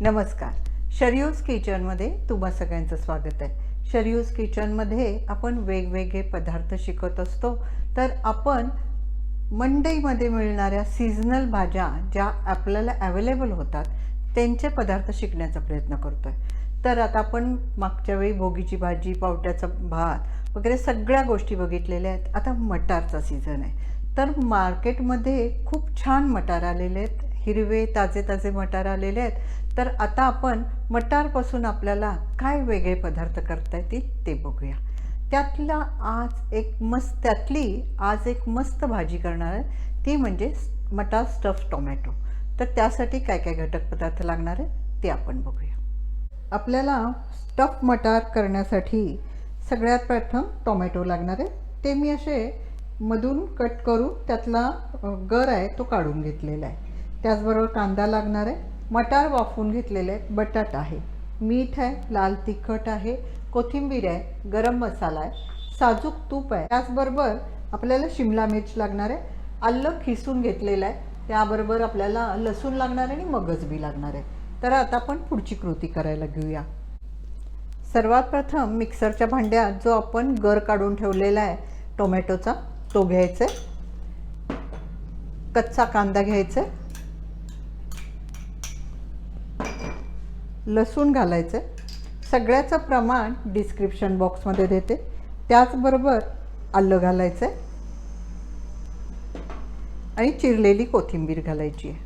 नमस्कार. शरयूज किचनमध्ये तुम्हा सगळ्यांचं स्वागत आहे. शरयूज किचनमध्ये आपण वेगवेगळे पदार्थ शिकत असतो. तर आपण मंडईमध्ये मिळणाऱ्या सीझनल भाज्या ज्या आपल्याला अवेलेबल होतात त्यांचे पदार्थ शिकण्याचा प्रयत्न करतो आहे तर आता आपण मागच्या वेळी भोगीची भाजी पावट्याचा भात वगैरे सगळ्या गोष्टी बघितलेल्या आहेत. आता मटारचा सीझन आहे. तर मार्केटमध्ये खूप छान मटार आलेले आहेत. हिरवे ताजे ताजे मटार आलेले आहेत. तर आता आपण मटारपासून आपल्याला काय वेगळे पदार्थ करता येतील ते बघूया. त्यातला आज एक मस्त त्यातली आज एक मस्त भाजी करणार आहे. ती म्हणजे मटार स्टफ टोमॅटो. तर त्यासाठी काय काय घटक पदार्थ लागणार आहे ते आपण बघूया. आपल्याला स्टफ मटार करण्यासाठी सगळ्यात प्रथम टोमॅटो लागणार आहे. ते मी असे मधून कट करून त्यातला गर आहे तो काढून घेतलेला आहे. त्याचबरोबर कांदा लागणार आहे. मटार वाफवून घेतलेले आहेत. बटाटा आहे. मीठ आहे. लाल तिखट आहे. कोथिंबीर आहे. गरम मसाला आहे. साजूक तूप आहे. त्याचबरोबर आपल्याला शिमला मिर्च लागणार आहे. आलं खिसून घेतलेलं आहे. त्याबरोबर आपल्याला लसूण लागणार आहे आणि मगज बी लागणार आहे. तर आता आपण पुढची कृती करायला घेऊया. सर्वात प्रथम मिक्सरच्या भांड्यात जो आपण गर काढून ठेवलेला आहे टोमॅटोचा तो घ्यायचा आहे. कच्चा कांदा घ्यायचा आहे. लसूण घालायचं. सगळ्याचं प्रमाण डिस्क्रिप्शन बॉक्समध्ये देते. त्याचबरोबर आलं घालायचं आहे आणि चिरलेली कोथिंबीर घालायची आहे.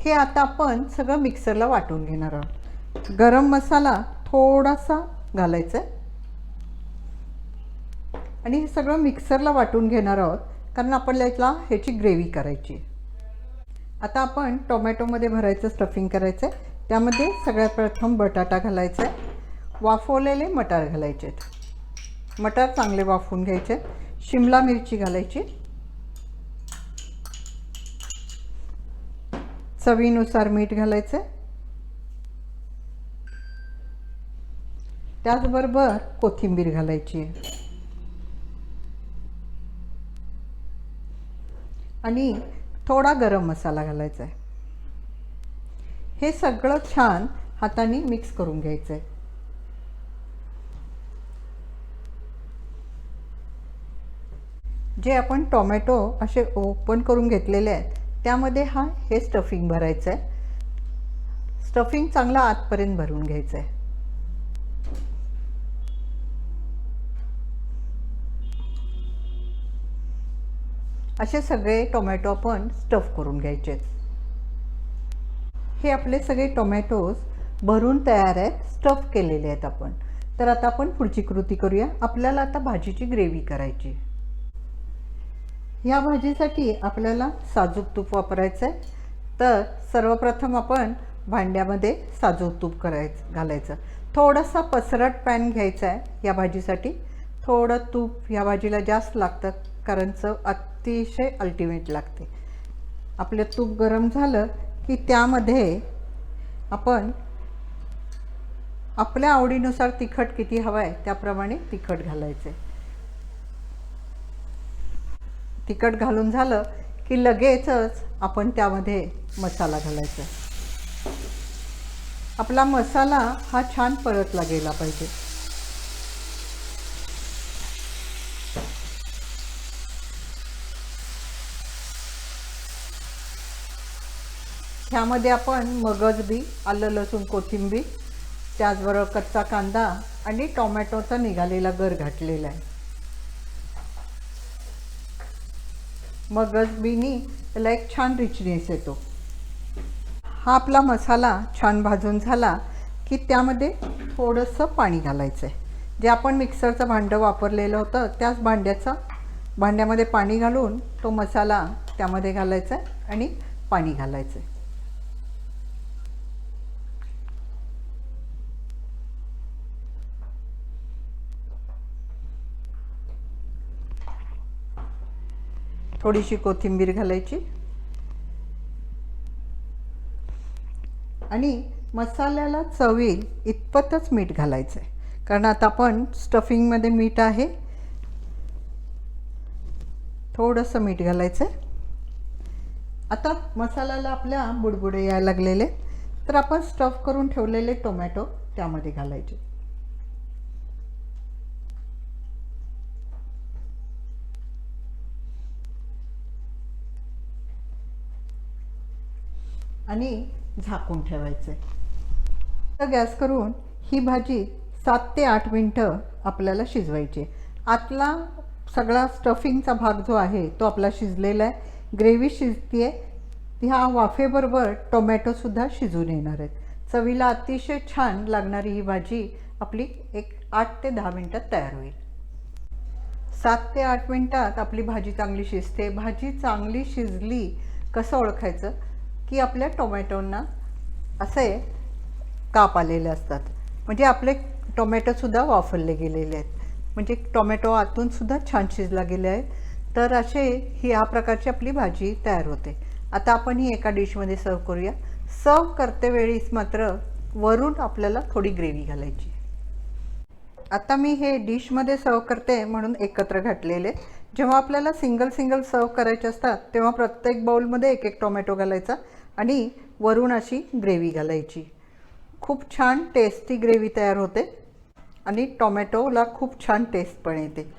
हे आता आपण सगळं मिक्सरला वाटून घेणार आहोत. गरम मसाला थोडासा घालायचा आहे आणि हे सगळं मिक्सरला वाटून घेणार आहोत कारण आपल्याला ह्याची ग्रेव्ही करायची आहे. आता आपण टोमॅटोमध्ये भरायचं स्टफिंग करायचं आहे त्यामध्ये सगळ्यात प्रथम बटाटा घालायचा आहे वाफवलेले मटार घालायचे आहेत मटार चांगले वाफवून घ्यायचे. शिमला मिरची घालायची. चवीनुसार मीठ घालायचं त्याचबरोबर कोथिंबीर घालायची. आहे आणि थोडा गरम मसाला घालायचा आहे. हे सगळं छान हाताने मिक्स करून घ्यायचं आहे जे आपण टोमॅटो असे ओपन करून घेतलेले आहेत त्यामध्ये हा हे स्टफिंग भरायचं आहे स्टफिंग चांगला आतपर्यंत भरून घ्यायचं आहे असे सगळे टोमॅटो आपण स्टफ करून घ्यायचे. हे आपले सगळे टोमॅटोज भरून तयार आहेत स्टफ केलेले आहेत आपण. तर आता आपण पुढची कृती करूया. आपल्याला आता भाजीची ग्रेव्ही करायची. ह्या भाजीसाठी आपल्याला साजूक तूप वापरायचं आहे तर सर्वप्रथम आपण भांड्यामध्ये साजूक तूप करायचं घालायचं. थोडासा पसरट पॅन घ्यायचा आहे या भाजीसाठी. थोडं तूप या भाजीला जास्त लागतं कारण चव अतिशय अल्टिमेट लागते. आपलं तूप गरम झालं की त्यामध्ये आपण आपल्या आवडीनुसार तिखट किती हवं आहे त्याप्रमाणे तिखट घालायचं आहे. तिखट घालून झालं की लगेचच आपण त्यामध्ये मसाला घालायचा. आपला मसाला हा छान परतला गेला पाहिजे. ह्यामध्ये आपण मगज बी आलं लसूण कोथिंबीर त्याचबरोबर कच्चा कांदा आणि टोमॅटोचा निघालेला गर घातलेला आहे. मगज बीनी त्याला एक छान रिचनेस येतो. हा आपला मसाला छान भाजून झाला की त्यामध्ये थोडंसं पाणी घालायचं आहे जे आपण मिक्सरचं भांडं वापरलेलं होतं त्याच भांड्याचं भांड्यामध्ये पाणी घालून तो मसाला त्यामध्ये घालायचा आहे आणि पाणी घालायचं. आहे थोडीशी कोथिंबीर घालायची. आणि मसाल्याला चवील इतपतच मीठ घालायचं आहे कारण आता आपण स्टफिंगमध्ये मीठ आहे. थोडंसं मीठ घालायचं आहे आता मसाल्याला आपल्या बुडबुडे यायला लागलेले. तर आपण स्टफ करून ठेवलेले टोमॅटो त्यामध्ये घालायचे. आणि झाकून ठेवायचे. तर गॅस करून ही भाजी सात ते आठ मिनटं आपल्याला शिजवायची. आतला सगळा स्टफिंगचा भाग जो आहे तो आपला शिजलेला आहे. ग्रेव्ही शिजते ह्या वाफेबरोबर टोमॅटोसुद्धा शिजून येणार आहेत. चवीला अतिशय छान लागणारी ही भाजी आपली एक आठ ते दहा मिनटात तयार होईल. सात ते आठ मिनटात आपली भाजी चांगली शिजते. भाजी चांगली शिजली कसं ओळखायचं? की आपल्या टोमॅटोंना असे काप आलेले असतात. म्हणजे आपले टोमॅटोसुद्धा वाफरले गेलेले आहेत. म्हणजे टोमॅटो आतूनसुद्धा छान शिजला गेले आहे तर असे ही ह्या प्रकारची आपली भाजी तयार होते. आता आपण ही एका डिशमध्ये सर्व करूया. सर्व करतेवेळीच मात्र वरून आपल्याला थोडी ग्रेव्ही घालायची. आता मी हे डिशमध्ये सर्व करते म्हणून एकत्र घातलेले. जेव्हा आपल्याला सिंगल सिंगल सर्व करायचे असतात तेव्हा प्रत्येक बाउलमध्ये एक एक टोमॅटो घालायचा. आणि वरून अशी ग्रेव्ही घालायची. खूप छान टेस्टी ग्रेव्ही तयार होते आणि टोमॅटोला खूप छान टेस्ट पण येते.